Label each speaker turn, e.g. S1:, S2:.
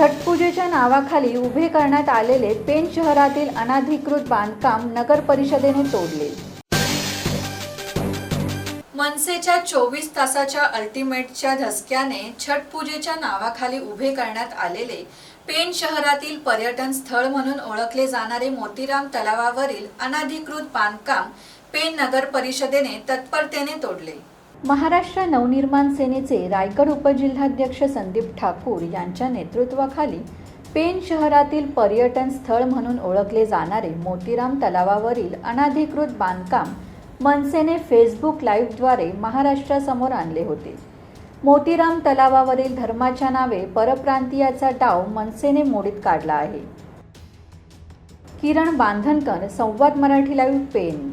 S1: छटपूजेच्या नावाखाली उभे करण्यात आलेले पेण शहरातील अनाधिकृत बांधकाम नगर परिषदेने तोडले. मनसेच्या चोवीस तासाच्या अल्टिमेटच्या धसक्याने छठ पूजेच्या नावाखाली उभे करण्यात आलेले पेण शहरातील पर्यटन स्थळ म्हणून ओळखले जाणारे मोतीराम तलावावरील अनाधिकृत बांधकाम पेण नगर परिषदेने तत्परतेने तोडले. महाराष्ट्र नवनिर्माण सेनेचे रायगड उपजिल्हाध्यक्ष संदीप ठाकूर यांच्या नेतृत्वाखाली पेन शहरातील पर्यटन स्थळ म्हणून ओळखले जाणारे मोतीराम तलावावरील अनाधिकृत बांधकाम मनसेने फेसबुक लाईव्हद्वारे महाराष्ट्रासमोर आणले होते. मोतीराम तलावावरील धर्माच्या नावे परप्रांतीयाचा डाव मनसेने मोडीत काढला आहे. Kiran Bandhankar Samvad Marathi live pen